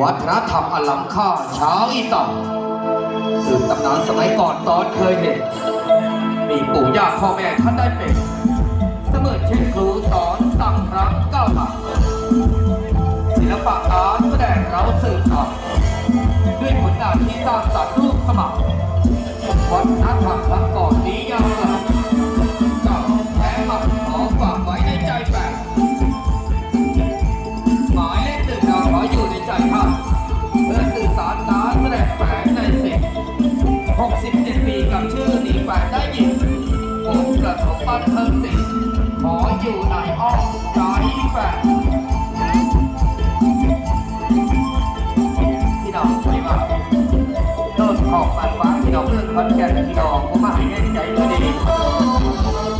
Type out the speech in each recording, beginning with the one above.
วัฒนธรรมอลังค่าช้างอีสานสืบตำนานสมัยก่อนตอนเคยเห็น มีปู่ย่าพ่อแม่ท่านได้เป็น เสมือนเช่นครูสอนสั่งครั้งก้าวหลังศิลปะอาร์ตแสดงเราสื่อสารด้วยผลงานที่สร้างสรรค์รูปสมัครวัฒนธรรมครับ เพื่อสื่อสารน้ำแสดงแฝงในสิบ67 ปีกับชื่อหนีแฝได้ยินผมกระทบปั้นเพิ่สิบขออยู่ในอ้อมใจแฝงพี่น้องสวยมากต้นขอบมันฟ้าพี่น้องเพื่อนคอนแกนพี่น้องผมมาให้แน่ใจก็ดี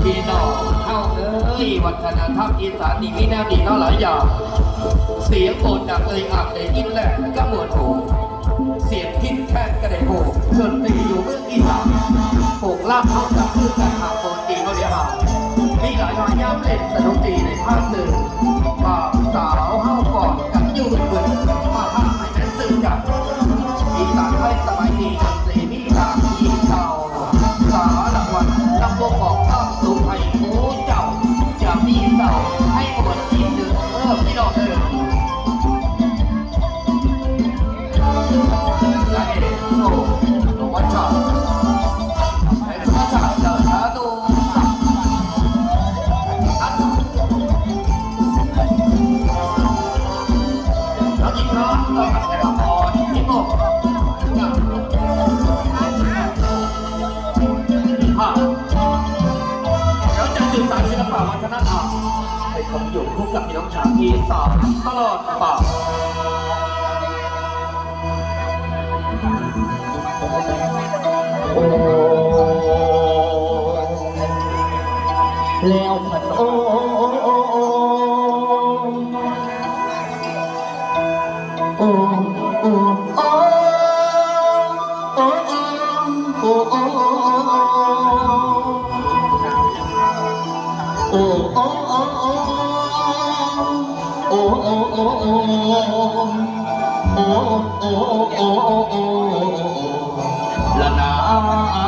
พี่น้องเข้าเลยวัฒนธรรมอีสานนี่แนวดีเนาหลายอย่างเสียงโอดดังเลยอับเลยอินแหละ เป็นสนุกดีในภาคสื่อบ่าวสาวเฮาก่อนกันยูนเหมืนมาภาคใหม่นั้นสื่อกันอีสานไทยสมัยดีดนตรีมีตามีเก่าสาหลังวันนำวงบอกภาคสู่ไทยโอ้เจ้าจะมีเสาให้หมดอีกเดือนเออพี่ดอกเดือนและเอ็โอ แล้วจะสื่อสารศิลปะวัฒนธรรมให้คงอยู่คู่กับพี่น้องชาวอีสานตลอดไปแล้ว oh, oh, oh, oh, oh, oh, oh, la la.